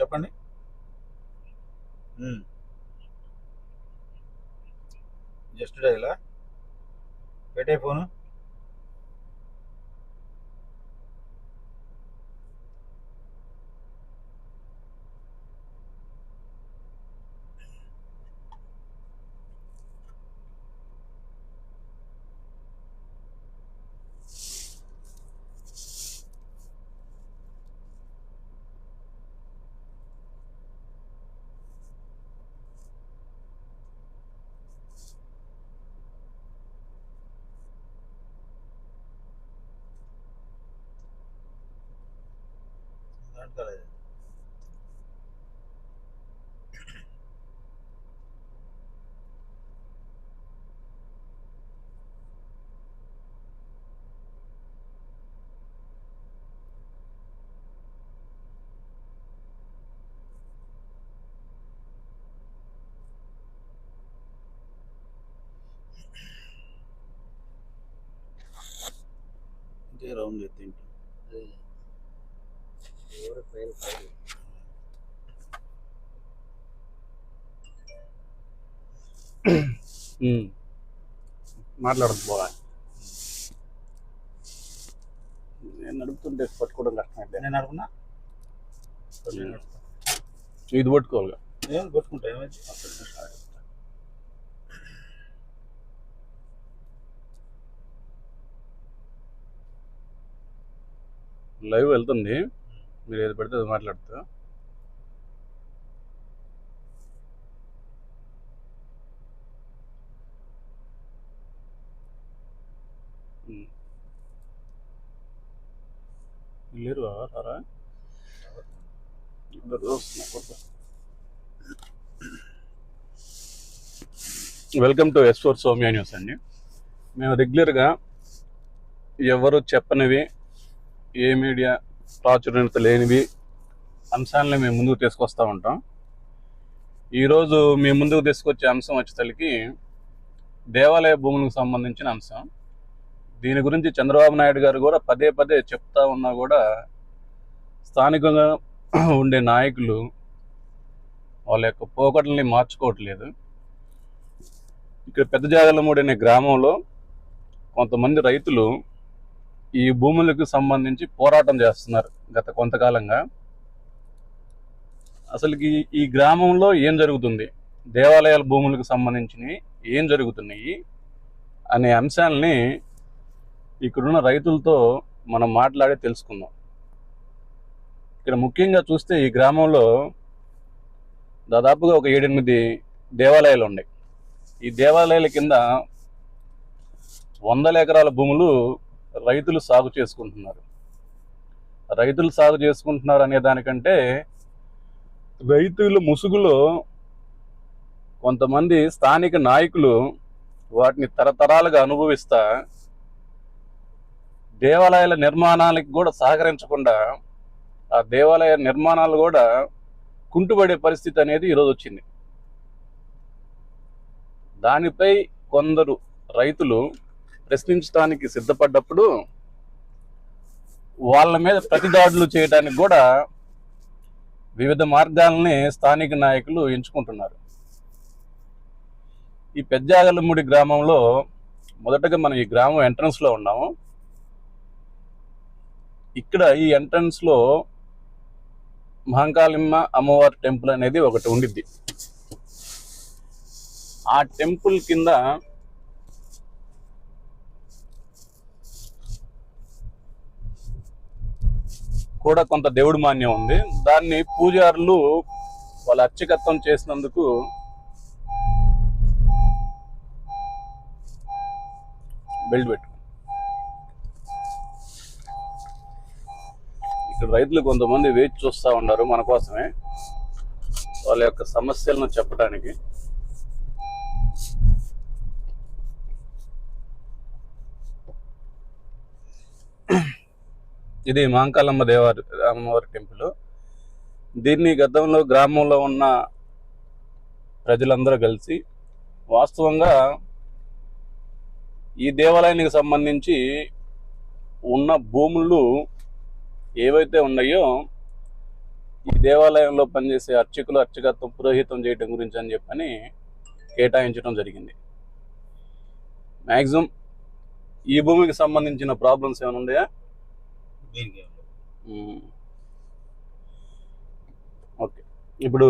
చెప్పండి. జస్ట్ డైలా? పెట్టే ఫోను? దాంట్లో ఇంకే రౌండ్ ఎత్తి ఎవరు ఫైల్ ఫైల్ మాట్లాడదు బాగా నేను నడుపుతుంటే పట్టుకోవడం కష్టమైతే నేను అనుకున్నా ఇది పట్టుకోవాలిగా? ఏం కొట్టుకుంటా ఏమైంది లైవ్ వెళ్తుంది. మీరు ఏది పెడితే అది మాట్లాడుతా. లేరు రారా? ఇద్దరు welcome to S four Somya news అండి. మేము రెగ్యులర్గా ఎవరు చెప్పనివి ఏ మీడియా ప్రాచుర్యత లేనివి అంశాలని మేము ముందుకు తీసుకొస్తూ ఉంటాం. ఈరోజు మీ ముందుకు తీసుకొచ్చే అంశం వచ్చేసరికి దేవాలయ భూములకు సంబంధించిన అంశం. దీని గురించి చంద్రబాబు నాయుడు గారు కూడా పదే పదే చెప్తా ఉన్నా కూడా స్థానికంగా ఉండే నాయకులు వాళ్ళ యొక్క పోకట్లని మార్చుకోవట్లేదు. ఇక్కడ పెద్ద జాగలమూడి అనే గ్రామంలో కొంతమంది రైతులు ఈ భూములకు సంబంధించి పోరాటం చేస్తున్నారు గత కొంతకాలంగా. అసలుకి ఈ గ్రామంలో ఏం జరుగుతుంది? దేవాలయాల భూములకు సంబంధించినవి ఏం జరుగుతున్నాయి? అనే అంశాలని ఇక్కడున్న రైతులతో మనం మాట్లాడి తెలుసుకుందాం. ఇక్కడ ముఖ్యంగా చూస్తే ఈ గ్రామంలో దాదాపుగా ఒక ఏడెనిమిది దేవాలయాలు ఉన్నాయి. ఈ దేవాలయాల కింద వందల ఎకరాల భూములు రైతులు సాగు చేసుకుంటున్నారు. రైతులు సాగు చేసుకుంటున్నారు అనే దానికంటే రైతుల ముసుగులో కొంతమంది స్థానిక నాయకులు వాటిని తరతరాలుగా అనుభవిస్తా దేవాలయాల నిర్మాణాలకు కూడా సహకరించకుండా ఆ దేవాలయ నిర్మాణాలు కూడా కుంటుపడే పరిస్థితి అనేది ఈరోజు వచ్చింది. దానిపై కొందరు రైతులు ప్రశ్నించడానికి సిద్ధపడ్డప్పుడు వాళ్ళ మీద ప్రతిదాడులు చేయడానికి కూడా వివిధ మార్గాలని స్థానిక నాయకులు ఎంచుకుంటున్నారు. ఈ పెద్దాగలముడి గ్రామంలో మొదటగా మనం ఈ గ్రామం ఎంట్రన్స్లో ఉన్నాము. ఇక్కడ ఈ ఎంట్రన్స్లో మహంకాళిమ్మ అమ్మవారి టెంపుల్ అనేది ఒకటి ఉండిద్ది. ఆ టెంపుల్ కింద కూడా కొంత దేవుడి మాన్యం ఉంది. దాన్ని పూజారులు వాళ్ళ అర్చకత్వం చేసినందుకు బెల్ట్ పెట్టు. ఇక్కడ రైతులు కొంతమంది వేచి చూస్తూ ఉన్నారు మన కోసమే. వాళ్ళ యొక్క సమస్యలను చెప్పడానికి. ఇది మాంకాలమ్మ దేవారి అమ్మవారి టెంపుల్. దీన్ని గతంలో గ్రామంలో ఉన్న ప్రజలందరూ కలిసి వాస్తవంగా ఈ దేవాలయానికి సంబంధించి ఉన్న భూములు ఏవైతే ఉన్నాయో ఈ దేవాలయంలో పనిచేసే అర్చకులు అర్చకత్వం పురోహితం చేయడం గురించి అని చెప్పని కేటాయించడం జరిగింది. మ్యాక్సిమం ఈ భూమికి సంబంధించిన ప్రాబ్లమ్స్ ఏమైనా ఉన్నాయా? ఓకే. ఇప్పుడు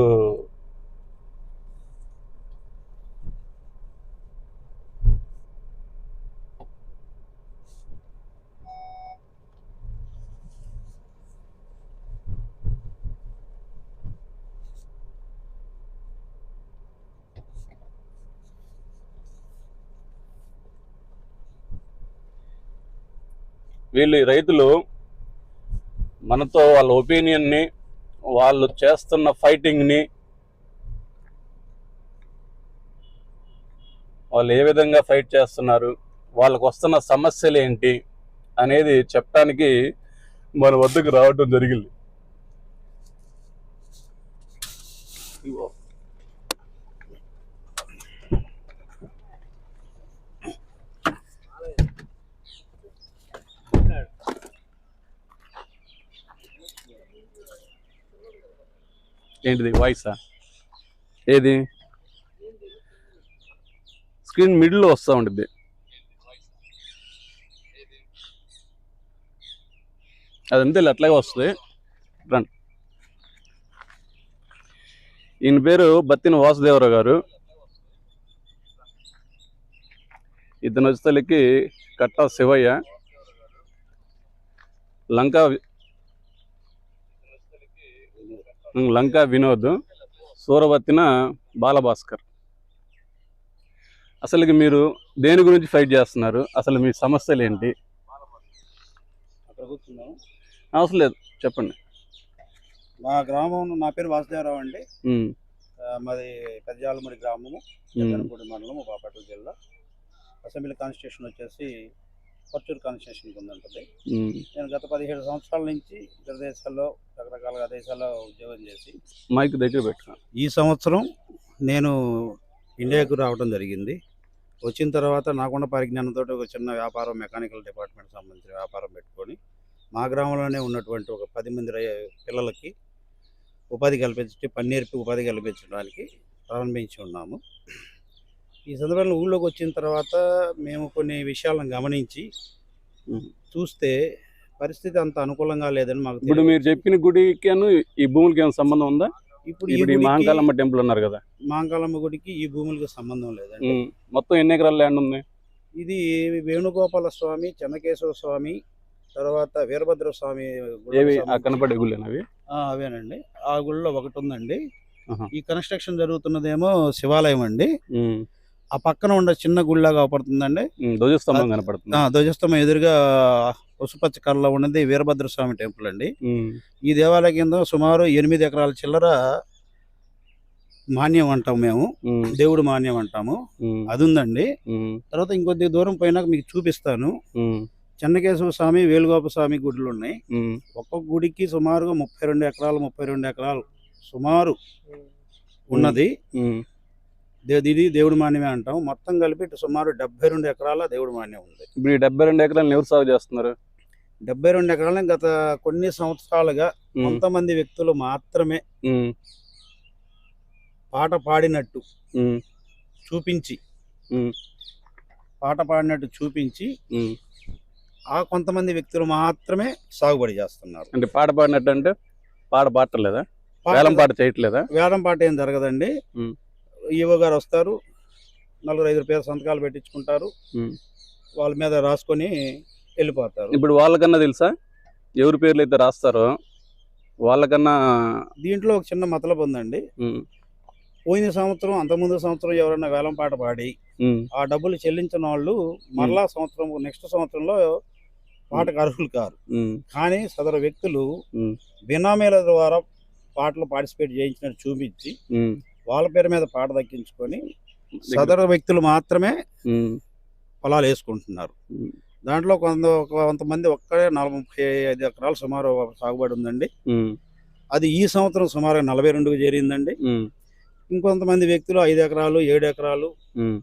వీళ్ళు రైతులు మనతో వాళ్ళ ఒపీనియన్ని వాళ్ళు చేస్తున్న ఫైటింగ్ని వాళ్ళు ఏ విధంగా ఫైట్ చేస్తున్నారు వాళ్ళకు వస్తున్న సమస్యలు ఏంటి అనేది చెప్పడానికి మన వద్దకు రావడం జరిగింది. ఏంటిది? వాయిసా ఏది? స్క్రీన్ మిడిల్లో వస్తూ ఉంటుంది అదంతే అట్లాగే వస్తుంది. రండి ఈయన పేరు బత్తిన వాసుదేవరావు గారు. ఇతను వచ్చేసరికి కట్టా శివయ్య. లంకా లంకా వినోద్ సూరవత్తిన బాలభాస్కర్. అసలుకి మీరు దేని గురించి ఫైట్ చేస్తున్నారు? అసలు మీ సమస్యలు ఏంటి? అవసరం లేదు. చెప్పండి. మా గ్రామం నా పేరు వాసుదేవరావు అండి. మాది పెద్దజాలముడి గ్రామము పెద్దనపూడి మండలం బాపట్ల జిల్లా. అసెంబ్లీ కాన్స్టిట్యూషన్ వచ్చేసి పర్చూరు కాన్స్టిట్యూషన్ ఉందంటుంది ఉమ్. నేను గత పదిహేడు సంవత్సరాల నుంచి ఇతర దేశాల్లో రకరకాల దేశాల్లో ఉద్యోగం చేసి మైక్ దగ్గర పెట్టుకో. ఈ సంవత్సరం నేను ఇండియాకు రావడం జరిగింది. వచ్చిన తర్వాత నాకున్న పరిజ్ఞానంతో ఒక చిన్న వ్యాపారం మెకానికల్ డిపార్ట్మెంట్ సంబంధించిన వ్యాపారం పెట్టుకొని మా గ్రామంలోనే ఉన్నటువంటి ఒక పది మంది పిల్లలకి ఉపాధి కల్పించి పని నేర్పి ఉపాధి కల్పించడానికి ప్రారంభించి ఉన్నాము. ఈ సందర్భంలో ఊళ్ళోకి వచ్చిన తర్వాత మేము కొన్ని విషయాలను గమనించి. చూస్తే పరిస్థితి అంత అనుకూలంగా లేదని మాకు ఇప్పుడు. మీరు చెప్పిన గుడికి ఈ భూములకి ఏమైనా సంబంధం ఉందా? ఇప్పుడు ఈ మహంకాళమ్మ టెంపుల్ ఉన్నారు కదా. మాంకాలమ్మ గుడికి ఈ భూములకు సంబంధం లేదండి. మొత్తం ఎన్ని ఎకరాల ల్యాండ్ ఉంది? ఇది వేణుగోపాల స్వామి చెన్నకేశవ స్వామి తర్వాత వీరభద్ర స్వామి కనపడే గుళ్ళేనా అవి? అవేనండి. ఆ గుళ్ళో ఒకటి ఉందండి. ఈ కన్స్ట్రక్షన్ జరుగుతున్నదేమో శివాలయం అండి. ఆ పక్కన ఉండే చిన్న గుళ్ళగా అవపడుతుందండి ఉమ్, ధ్వజస్తంభం కనపడుతుంది. ఆ, ధ్వజస్తంభం ఎదురుగా పసుపచ్చ కర్రలో ఉన్నది వీరభద్ర స్వామి టెంపుల్ అండి. ఈ దేవాలయ కింద సుమారు ఎనిమిది ఎకరాల చిల్లర మాన్యం అంటాం మేము. దేవుడు మాన్యం అంటాము. అది ఉందండి. తర్వాత ఇంకొద్ది దూరం పోయినాక మీకు చూపిస్తాను. చెన్నకేశవ స్వామి వేలుగోప స్వామి గుడులు ఉన్నాయి. ఒక్కొక్క గుడికి సుమారుగా ముప్పై రెండు ఎకరాలు ముప్పై రెండు ఎకరాలు సుమారు ఉన్నది. ఇది దేవుడి మాన్యమే అంటాం. మొత్తం కలిపి ఇటు సుమారు డెబ్బై రెండు ఎకరాల దేవుడి మాన్యం ఉంది. ఇప్పుడు ఈ డెబ్బై రెండు ఎకరాలను ఎవరు సాగు చేస్తున్నారు? డెబ్బై రెండు ఎకరాలను గత కొన్ని సంవత్సరాలుగా కొంతమంది వ్యక్తులు మాత్రమే పాట పాడినట్టు చూపించి పాట పాడినట్టు చూపించి. ఆ కొంతమంది వ్యక్తులు మాత్రమే సాగుబడి చేస్తున్నారు. అంటే పాట పాడినట్టు అంటే పాట పాడలేదా పాట- వేలం పాట చేయట్లేదా? వేలం పాట ఏం జరగదండి. ఈవో గారు వస్తారు. నలుగురు ఐదు పేరు సంతకాలు పెట్టించుకుంటారు. వాళ్ళ మీద రాసుకొని వెళ్ళిపోతారు. ఇప్పుడు వాళ్ళకన్నా తెలుసా? ఎవరి పేర్లు అయితే రాస్తారో వాళ్ళకన్నా దీంట్లో ఒక చిన్న మతలబు ఉందండి. పోయిన సంవత్సరం అంతకుముందు సంవత్సరం ఎవరైనా వేలం పాట పాడి ఆ డబ్బులు చెల్లించిన వాళ్ళు మరలా సంవత్సరం నెక్స్ట్ సంవత్సరంలో పాటకు అర్హులు కారు. కానీ సదరు వ్యక్తులు బినామీల ద్వారా పాటలు పార్టిసిపేట్ చేయించినట్టు చూపించి వాళ్ళ పేరు మీద పాట దక్కించుకొని సదరు వ్యక్తులు మాత్రమే పొలాలు వేసుకుంటున్నారు. దాంట్లో కొంత కొంతమంది ఒక్కడే నలభై ముప్పై ఐదు ఎకరాలు సుమారు సాగుబడి ఉందండి. అది ఈ సంవత్సరం సుమారు నలభై రెండుకు చేరిందండి. ఇంకొంతమంది వ్యక్తులు ఐదు ఎకరాలు ఏడు ఎకరాలు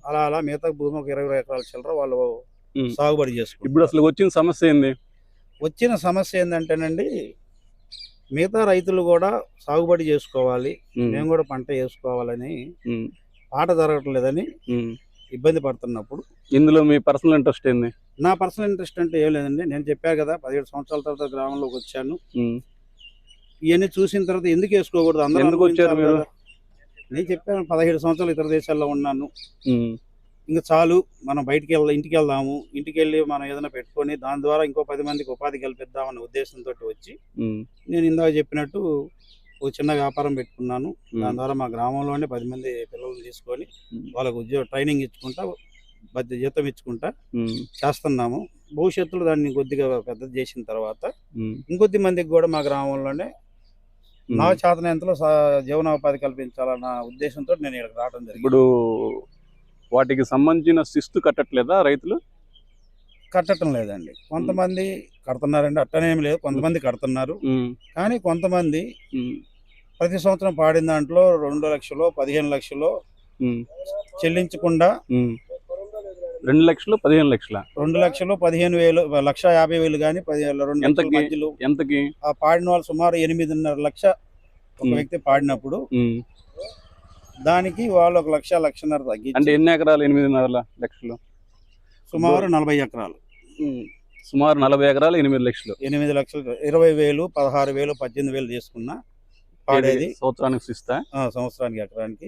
అలా అలా మిగతా భూమి ఒక ఇరవై ఎకరాల చిల్లర వాళ్ళు. సాగుబడి ఇప్పుడు చేసుకుంటారు అసలు వచ్చిన సమస్య ఏంది? వచ్చిన సమస్య ఏంటంటేనండి మిగతా రైతులు కూడా సాగుబడి చేసుకోవాలి మేము. కూడా పంట వేసుకోవాలని పాట జరగట్లేదని. ఇబ్బంది పడుతున్నప్పుడు. ఇందులో మీ పర్సనల్ ఇంట్రెస్ట్ ఏంది? నా పర్సనల్ ఇంట్రెస్ట్ అంటే ఏం లేదండి. నేను చెప్పా కదా పదిహేడు సంవత్సరాల తర్వాత గ్రామంలోకి వచ్చాను. ఇవన్నీ చూసిన తర్వాత ఎందుకు వేసుకోకూడదు? అందరూ ఎందుకు వచ్చారు. నేను చెప్పాను పదిహేడు సంవత్సరాలు ఇతర దేశాల్లో ఉన్నాను. ఇంకా చాలు మనం బయటికి వెళ్దాం ఇంటికి వెళ్దాము ఇంటికి వెళ్ళి మనం ఏదైనా పెట్టుకొని దాని ద్వారా ఇంకో పది మందికి ఉపాధి కల్పిద్దామనే ఉద్దేశంతో వచ్చి నేను ఇందాక చెప్పినట్టు ఒక చిన్న వ్యాపారం పెట్టుకున్నాను. దాని ద్వారా మా గ్రామంలోనే పది మంది పిల్లల్ని తీసుకొని వాళ్ళకు ఉద్యోగ ట్రైనింగ్ ఇచ్చుకుంటా బద్ద జీతం ఇచ్చుకుంటా చేస్తున్నాము. భవిష్యత్తులో దాన్ని కొద్దిగా పెద్దది చేసిన తర్వాత ఇంకొద్ది మందికి కూడా మా గ్రామంలోనే నా. చేతనంతలో జీవనోపాధి కల్పించాలన్న ఉద్దేశంతో నేను ఇక్కడికి రావడం జరిగింది. ఇప్పుడు వాటికి సంబంధించిన శిస్తు కట్టట్లేదా రైతులు? కట్టడం లేదండి. కొంతమంది కడుతున్నారండి. అట్టనేం లేదు. కొంతమంది కడుతున్నారు. కానీ కొంతమంది ప్రతి సంవత్సరం పాడిన దాంట్లో రెండు లక్షలు పదిహేను లక్షలు చెల్లించకుండా. రెండు లక్షలు పదిహేను లక్షల? రెండు లక్షలు పదిహేను వేలు లక్ష యాభై వేలు కానీ పదిహేను రెండు ఎంతకి? ఆ పాడిన వాళ్ళు సుమారు ఎనిమిదిన్నర లక్ష ఒక. వ్యక్తి పాడినప్పుడు. దానికి వాళ్ళు ఒక లక్ష లక్షన్నర అంటే తగ్గించి ఎన్ని ఎకరాలు? ఎనిమిదిన్నర లక్షలు. సుమారు నలభై ఎకరాలు. సుమారు నలభై ఎకరాలు ఎనిమిది లక్షలు. ఎనిమిది లక్షలు ఇరవై వేలు పదహారు వేలు పద్దెనిమిది వేలు తీసుకున్నా పాడేది. సంవత్సరానికి శిస్తా ఆ, సంవత్సరానికి ఎకరానికి.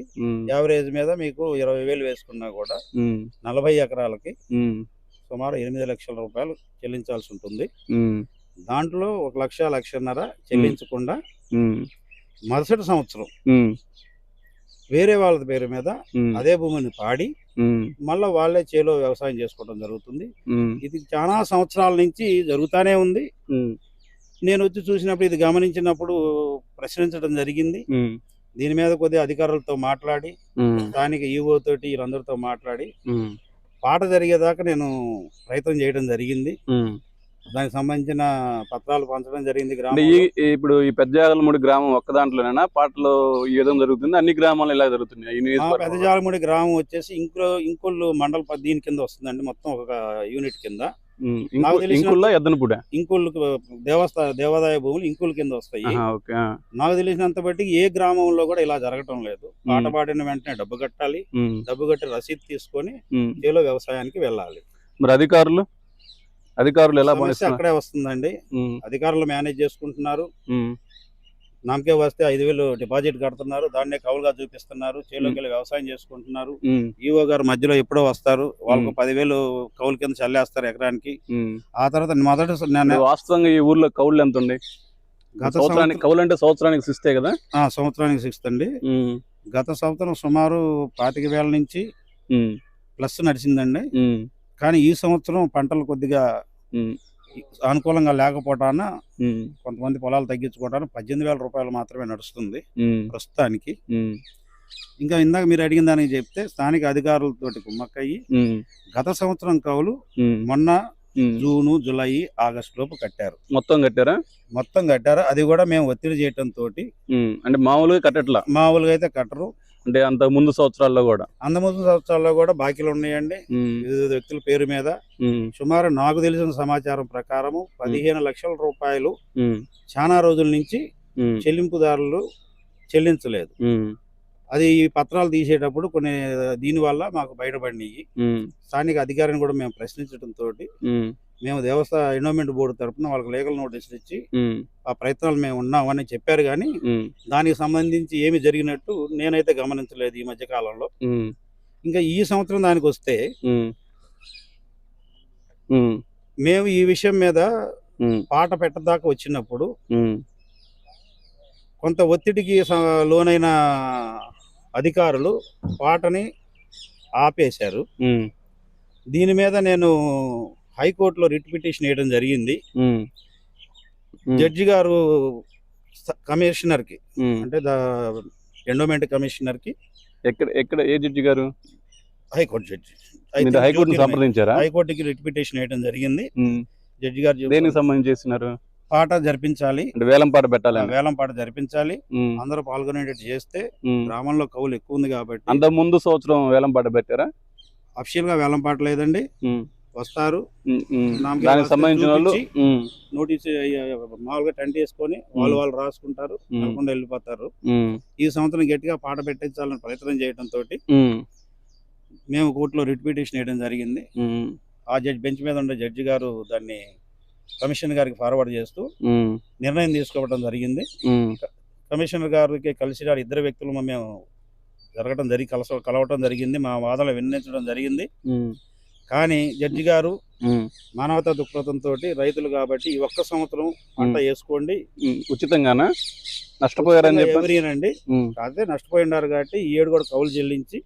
యావరేజ్ మీద మీకు ఇరవై వేలు వేసుకున్నా కూడా నలభై ఎకరాలకి సుమారు ఎనిమిది లక్షల రూపాయలు చెల్లించాల్సి ఉంటుంది. దాంట్లో ఒక లక్ష లక్షన్నర చెల్లించకుండా మరుసటి సంవత్సరం వేరే వాళ్ళ పేరు మీద అదే భూమిని పాడి మళ్ళీ వాళ్ళే చేలో వ్యవసాయం చేసుకోవడం జరుగుతుంది. ఇది చాలా సంవత్సరాల నుంచి జరుగుతానే ఉంది. నేను వచ్చి చూసినప్పుడు ఇది గమనించినప్పుడు ప్రశ్నించడం జరిగింది. దీని మీద కొద్దిగా అధికారులతో మాట్లాడి స్థానిక ఈవో తోటి వీళ్ళందరితో మాట్లాడి పాట జరిగేదాకా నేను ప్రయత్నం చేయడం జరిగింది. దానికి సంబంధించిన పత్రాలు పంచడం జరిగింది అంటే గ్రామంలో. ఈ ఇప్పుడు ఈ పెద్దజాగలమూడి గ్రామం ఒక్క దాంట్లోనేనా? పాటలో ఈ విధంగా జరుగుతుంది. అన్ని గ్రామాలు ఇలా జరుగుతున్నాయి? నియోజకవర్గంలో? పెద్దజాలముడి గ్రామం వచ్చేసి ఇంకో ఇంకొల్లు మండల దీని కింద వస్తుందండి మొత్తం ఒక యూనిట్ కింద. ఇంకుల్లా ఎద్దనపూడ ఇంకొల్లు దేవస్థా దేవాదాయ భూములు ఇంకొల్లు కింద వస్తాయి. నాకు తెలిసినంత బట్టి ఏ గ్రామంలో కూడా ఇలా జరగటం లేదు. పాట. పాడిన వెంటనే డబ్బు కట్టాలి. డబ్బు కట్టి రసీదు తీసుకొని. చేలో వ్యవసాయానికి వెళ్ళాలి. మరి అధికారులు? అధికారులు ఎలా అక్కడే వస్తుందండి. అధికారులు మేనేజ్ చేసుకుంటున్నారు. నామకే వస్తే ఐదు వేలు డిపాజిట్ కడుతున్నారు. దాన్నే కౌలుగా చూపిస్తున్నారు. చేలోకి వెళ్ళి వ్యవసాయం చేసుకుంటున్నారు. ఈఓ గారు మధ్యలో ఎప్పుడో వస్తారు. వాళ్ళకు. పదివేలు కౌలు కింద చల్లేస్తారు ఎకరానికి. ఆ తర్వాత మొదటి వాస్తవంగా ఈ ఊర్లో కౌళ్ళు ఎంత ఉంది? గత సంవత్సరానికి సంవత్సరం కౌలు అంటే సంవత్సరానికి శిస్తే కదా? ఆ, సంవత్సరానికి సిక్స్త్ అండి గత సంవత్సరం సుమారు పాతిక వేల నుంచి ప్లస్ నడిచిందండి. కానీ ఈ సంవత్సరం పంటలు కొద్దిగా అనుకూలంగా లేకపోవటాన కొంతమంది పొలాలు తగ్గించుకోవడానికి పద్దెనిమిది వేల రూపాయలు మాత్రమే నడుస్తుంది ప్రస్తుతానికి. ఇంకా ఇందాక మీరు అడిగిన దానికి చెప్తే స్థానిక అధికారులతోటి కుమ్మక్కయ్యి గత సంవత్సరం కవులు మొన్న. జూను జూలై ఆగస్టు లోపు కట్టారు. మొత్తం కట్టారా? మొత్తం కట్టారు. అది కూడా మేము ఒత్తిడి చేయటం తోటి అంటే మామూలుగా కట్టట్లా? మామూలుగా అయితే కట్టరు. అంటే అంత ముందు సంవత్సరాల్లో కూడా? అందముందు సంవత్సరాల్లో కూడా బాకీలు ఉన్నాయండి. వివిధ వ్యక్తుల పేరు మీద. సుమారు నాకు తెలిసిన సమాచారం ప్రకారము పదిహేను లక్షల రూపాయలు చాలా రోజుల నుంచి చెల్లింపుదారులు చెల్లించలేదు. అది ఈ పత్రాలు తీసేటప్పుడు కొన్ని దీనివల్ల మాకు బయటపడినాయి. స్థానిక అధికారిని కూడా మేము ప్రశ్నించడంతో ఉమ్, మేము. దేవస్థాన ఎన్విరాన్మెంట్ బోర్డు తరపున వాళ్ళకి లీగల్ నోటీసులు ఇచ్చి ఆ ప్రయత్నాలు మేము ఉన్నామని చెప్పారు కానీ దానికి సంబంధించి ఏమి జరిగినట్టు నేనైతే గమనించలేదు ఈ మధ్య కాలంలో. ఇంకా ఈ సంవత్సరం దానికి వస్తే మేము. ఈ విషయం మీద పాట పెట్టదాకా వచ్చినప్పుడు కొంత ఒత్తిడికి లోనైన అధికారులు పాటని ఆపేశారు. దీని మీద నేను హైకోర్టులో రిట్ పిటిషన్ వేయడం జరిగింది. జడ్జి గారు కమిషనర్కి. అంటే ద ఎండోమెంట్ కమిషనర్కి ఎక్కడ ఎక్కడ ఏ జడ్జి గారు? High court judge. మీరు హైకోర్టును సంప్రదించారా? హైకోర్టుకి రిట్ పిటిషన్ వేయడం జరిగింది. జడ్జి గారు దేనికి సంబంధించి చేసినారు పాట జరిపించాలి. వేలం పాట పెట్టాలని వేలం పాట జరిపించాలి. అందరూ పాల్గొనేటట్టు చేస్తే. గ్రామంలో కవులు ఎక్కువ ఉంది కాబట్టి అంత ముందు సంవత్సరం వేలం పాట పెట్టారా? అఫిషియల్గా వేలం పాట లేదండి. వస్తారు. దానికి సంబంధించిన వాళ్ళు నోటీస్ మామూలుగా టెంట్ వేసుకొని వాళ్ళు వాళ్ళు రాసుకుంటారు అనుకుండా వెళ్ళిపోతారు. ఈ సంవత్సరం గట్టిగా పాట పెట్టించాలని ప్రయత్నం చేయడంతో ఉమ్, మేము కోర్టులో రిట్ పిటిషన్ వేయడం జరిగింది. ఆ జడ్జి బెంచ్ మీద ఉండే జడ్జి గారు దాన్ని కమిషనర్ గారికి ఫార్వర్డ్ చేస్తూ నిర్ణయం తీసుకోవడం జరిగింది. కమిషనర్ గారికి కలిసి ఇద్దరు వ్యక్తులు మేము జరగడం జరిగి కలస కలవటం జరిగింది. మా వాదనలు విన్నవించడం జరిగింది. కానీ జడ్జి గారు మానవతా దృక్పథంతో రైతులు కాబట్టి ఈ ఒక్క సంవత్సరం పంట వేసుకోండి. ఉచితంగానా? నష్టపోయారని చెప్పి ఎవరినండి? ఉమ్, కాకపోతే నష్టపోయి ఉన్నారు కాబట్టి ఈ ఏడు కూడా కౌలు చెల్లించి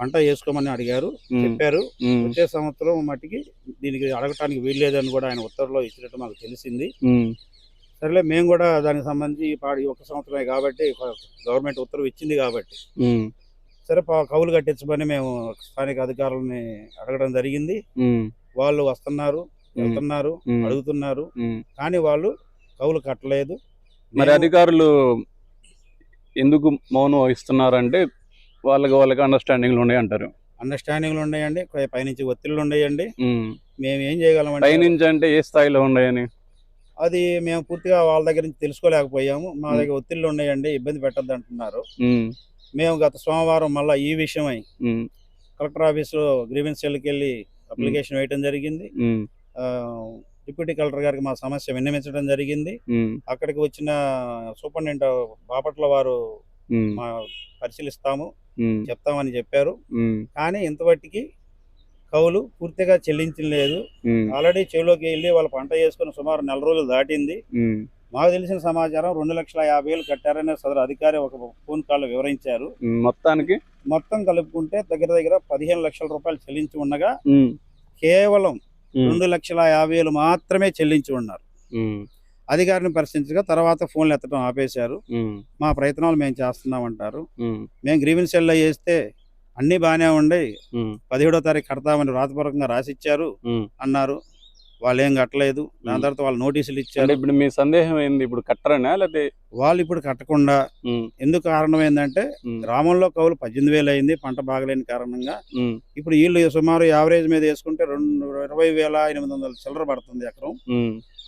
పంట వేసుకోమని అడిగారు. చెప్పారు. వచ్చే సంవత్సరం మట్టికి దీనికి అడగటానికి వీల్లేదని కూడా ఆయన ఉత్తర్వులో ఇచ్చినట్టు మాకు తెలిసింది. సరేలే మేము కూడా దానికి సంబంధించి పాడి ఒక సంవత్సరమే కాబట్టి గవర్నమెంట్ ఉత్తర్వు ఇచ్చింది కాబట్టి. సరే పా- కౌలు కట్టించమని మేము స్థానిక అధికారులని అడగడం జరిగింది. వాళ్ళు వస్తున్నారు వెళ్తున్నారు అడుగుతున్నారు. కానీ వాళ్ళు కౌలు కట్టలేదు. మరి అధికారులు ఎందుకు మౌనం వహిస్తున్నారంటే వాళ్ళకి వాళ్ళకి అండర్స్టాండింగ్లు ఉన్నాయి అంటారు. అండర్స్టాండింగ్లు ఉన్నాయండి. పైనుంచి ఒత్తిళ్ళు ఉన్నాయండి. మేము ఏం చేయగలమంటే పైనుంచి అంటే ఏ స్థాయిలో ఉన్నాయని? అది మేము పూర్తిగా వాళ్ళ దగ్గర నుంచి తెలుసుకోలేకపోయాము. మా. దగ్గర ఒత్తిళ్ళు ఉన్నాయండి. ఇబ్బంది పెట్టద్దు అంటున్నారు మేము గత సోమవారం మళ్ళీ ఈ విషయమై కలెక్టర్ ఆఫీస్లో గ్రీవెన్స్ సెల్కి వెళ్ళి అప్లికేషన్ వేయడం జరిగింది. డిప్యూటీ కలెక్టర్ గారికి మా సమస్య విన్నవించడం జరిగింది. అక్కడికి వచ్చిన సూపరింటెండెంట్ బాపట్ల వారు మా పరిశీలిస్తాము. చెప్తామని చెప్పారు. కానీ ఇంతవట్టికి కౌలు పూర్తిగా చెల్లించలేదు ఆల్రెడీ చెవిలోకి వెళ్ళి వాళ్ళ పంట చేసుకుని సుమారు నెల రోజులు దాటింది. మాకు తెలిసిన సమాచారం రెండు లక్షల యాభై వేలు కట్టారని సదరు అధికారి ఒక ఫోన్ కాల్ వివరించారు. మొత్తానికి? మొత్తం కలుపుకుంటే దగ్గర దగ్గర పదిహేను లక్షల రూపాయలు చెల్లించి ఉండగా కేవలం రెండు లక్షల యాభై వేలు మాత్రమే చెల్లించి ఉన్నారు. అధికారిని పరిశీలించగా తర్వాత ఫోన్లు ఎత్తడం ఆపేశారు. మా ప్రయత్నాలు మేము చేస్తున్నామంటారు. ఉమ్, మేము గ్రీవెన్స్ సెల్లో చేస్తే అన్నీ బాగానే ఉండి పదిహేడో తారీఖు కడతామని రాతపూర్వకంగా రాసిచ్చారు. అన్నారు. వాళ్ళు ఏం కట్టలేదు. దాని. తర్వాత వాళ్ళు నోటీసులు ఇచ్చారు. ఇప్పుడు మీ సందేహం ఏంది? ఇప్పుడు కట్టరనా లేకపోతే వాళ్ళు ఇప్పుడు కట్టకుండా ఎందుకు కారణం ఏంటంటే గ్రామంలో కౌలు పద్దెనిమిది వేలు అయింది పంట బాగలేని కారణంగా. ఇప్పుడు వీళ్ళు సుమారు యావరేజ్ మీద వేసుకుంటే రెండు ఇరవై వేల ఎనిమిది వందల చిల్లర పడుతుంది ఎకరం.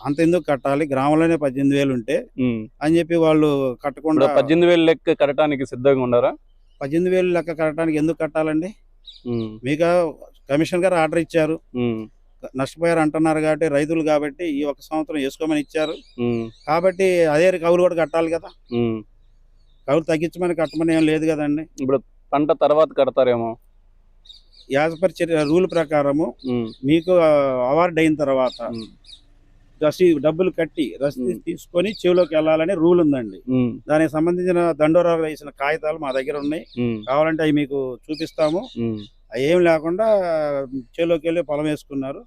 అంత ఎందుకు కట్టాలి? గ్రామంలోనే పద్దెనిమిది వేలు ఉంటే. అని చెప్పి వాళ్ళు కట్టకుండా పద్దెనిమిది వేలు లెక్క కట్టడానికి సిద్ధంగా ఉన్నారా? పద్దెనిమిది వేలు లెక్క కట్టడానికి ఎందుకు కట్టాలండి? మీకు కమిషన్ గారు ఆర్డర్ ఇచ్చారు. నష్టపోయారు అంటున్నారు కాబట్టి రైతులు కాబట్టి ఈ ఒక సంవత్సరం వేసుకోమని ఇచ్చారు. కాబట్టి అదే కౌలు కూడా కట్టాలి కదా. కౌలు తగ్గించమని కట్టమని ఏం లేదు కదండి. ఇప్పుడు పంట తర్వాత కడతారేమో? యాజ్ పర్ రూల్ ప్రకారము మీకు అవార్డు అయిన తర్వాత రసీదు డబ్బులు కట్టి రసీదు. తీసుకొని చెవిలోకి వెళ్ళాలని రూల్ ఉందండి. దానికి సంబంధించిన దండోరాలు వేసిన కాగితాలు మా దగ్గర ఉన్నాయి. కావాలంటే అవి మీకు చూపిస్తాము. ఏం లేకుండా చెవిలోకి వెళ్ళి పొలం వేసుకున్నారు.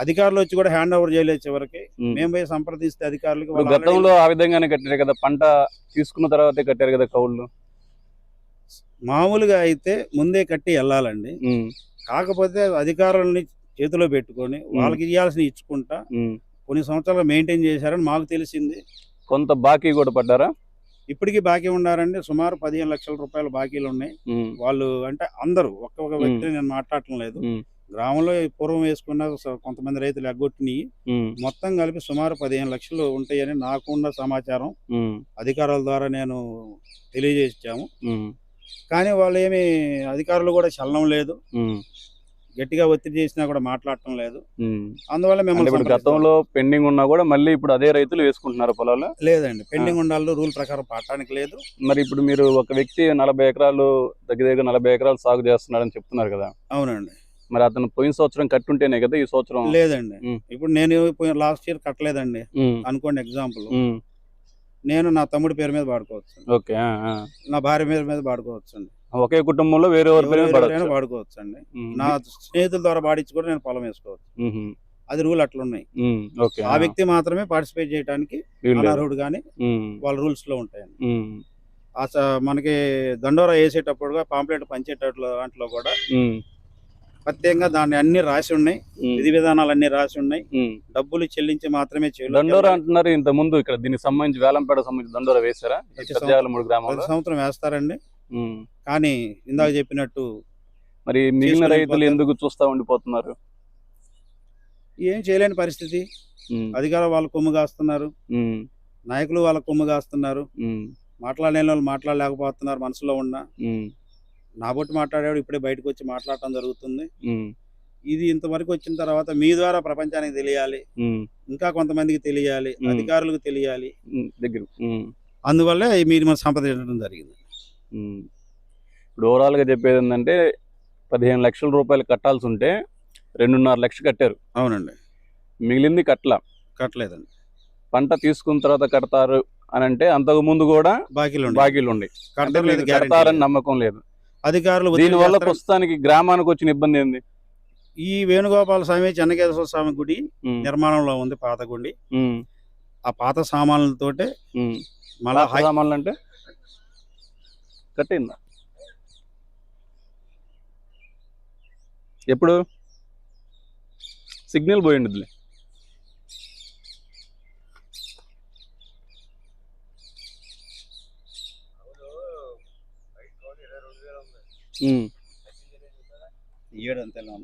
అధికారులు వచ్చి కూడా హ్యాండ్ ఓవర్ చేయలేదు చివరికి. మేము. పోయి సంప్రదిస్తే అధికారులకు గతంలో ఆ విధంగానే కట్టారు కదా పంట తీసుకున్న తర్వాతే కట్టారు కదా కౌళ్ళు మామూలుగా అయితే ముందే కట్టి వెళ్ళాలండి. కాకపోతే అధికారులని చేతిలో పెట్టుకొని వాళ్ళకి ఇవ్వాల్సిన ఇచ్చుకుంటా. కొన్ని సంవత్సరాలు మెయింటైన్ చేశారని మాకు తెలిసింది. కొంత బాకీ కూడా పడ్డారా? ఇప్పటికీ బాకీ ఉన్నారండి సుమారు పదిహేను లక్షల రూపాయల బాకీలు ఉన్నాయి. వాళ్ళు అంటే అందరూ ఒక్కొక్క వ్యక్తిని నేను మాట్లాడటం లేదు. గ్రామంలో పూర్వం వేసుకున్న కొంతమంది రైతులు ఎగ్గొట్టినవి. ఉమ్, మొత్తం కలిపి సుమారు పదిహేను లక్షలు ఉంటాయని నాకున్న సమాచారం. అధికారుల ద్వారా నేను తెలియజేసాము కానీ వాళ్ళు ఏమి అధికారులు కూడా చలనం లేదు. గట్టిగా ఒత్తిడి చేసినా కూడా మాట్లాడటం లేదు. అందువల్ల మిమ్మల్ని ఇప్పుడు. గతంలో పెండింగ్ ఉన్నా కూడా మళ్ళీ ఇప్పుడు అదే రైతులు వేసుకుంటున్నారు పొలాలు? లేదండి. పెండింగ్ ఉండాలి రూల్ ప్రకారం పాడటానికి లేదు. మరి ఇప్పుడు మీరు ఒక వ్యక్తి నలభై ఎకరాలు దగ్గర దగ్గర నలభై ఎకరాలు సాగు చేస్తున్నారని చెప్తున్నారు కదా? అవునండి. మరి అతను పోయిన సంవత్సరం కట్టుంటేనే కదా ఈ సంవత్సరం? లేదండి. ఇప్పుడు నేను లాస్ట్ ఇయర్ కట్టలేదండి. అనుకోండి ఎగ్జాంపుల్. నేను నా తమ్ముడి పేరు మీద పాడుకోవచ్చు ఓకే. నా భార్య పేరు మీద పాడుకోవచ్చు అండి ఒకే కుటుంబంలో వేరే ఎవరి పాడుకోవచ్చు అండి నా స్నేహితుల ద్వారా పాడించి కూడా నేను పొలం వేసుకోవచ్చు. అది రూల్ అట్లున్నాయి. ఆ వ్యక్తి మాత్రమే పార్టిసిపేట్ చేయడానికి. అనర్హుడు కానీ వాళ్ళ రూల్స్లో ఉంటాయండి మనకి దండోరా వేసేటప్పుడు పాంప్లెట్ పంచేటట్లు దాంట్లో కూడా ప్రత్యేకంగా దాన్ని అన్ని రాసి ఉన్నాయి. విధి విధానాలు అన్ని రాసి ఉన్నాయి. డబ్బులు చెల్లించి మాత్రమే దండోరా అంటున్నారు ఇంత ముందు ఇక్కడ దీనికి సంబంధించి వేలంపేట సంబంధించి దండోరా వేశారా? సంవత్సరం వేస్తారండి. కానీ ఇందాక చెప్పినట్టు మరి మిగిలిన రైతులు. ఎందుకు చూస్తా ఉండిపోతున్నారు? ఏం చేయలేని పరిస్థితి. అధికారులు వాళ్ళ కొమ్ము కాస్తున్నారు. నాయకులు వాళ్ళ కొమ్ము కాస్తున్నారు. మాట్లాడలేని వాళ్ళు మాట్లాడలేకపోతున్నారు మనసులో ఉన్న. నా బొట్టి మాట్లాడేవాడు ఇప్పుడే బయటకు వచ్చి మాట్లాడటం జరుగుతుంది. ఇది ఇంతవరకు వచ్చిన తర్వాత మీ ద్వారా ప్రపంచానికి తెలియాలి. ఇంకా కొంతమందికి తెలియాలి. అధికారులకు తెలియాలి. దగ్గర. అందువల్లే మీరు మన సంప్రదించడం జరిగింది. ఇప్పుడు ఓవరాల్గా చెప్పేది ఏంటంటే పదిహేను లక్షల రూపాయలు కట్టాల్సి ఉంటే రెండున్నర లక్షలు కట్టారు. అవునండి. మిగిలింది కట్ల కట్టలేదండి. పంట తీసుకున్న తర్వాత కడతారు అని అంటే అంతకు ముందు కూడా బాకీలు ఉండే. బాకీలు guarantee కడతారని. నమ్మకం లేదు. అధికారులు ఒత్తిడి దీని వల్ల చేస్తారు. ప్రస్తుతానికి గ్రామానికి వచ్చిన ఇబ్బంది ఏంది? ఈ వేణుగోపాల స్వామి చెన్నకేశ్వర స్వామి గుడి నిర్మాణంలో ఉంది పాత గుడి. ఆ పాత సామాన్లతోటే. మళ్ళా సామాన్లు అంటే? కట్టిందా? ఎప్పుడు? సిగ్నల్ పోయిండిద్లే ఏడు అంతేనా ఉంది.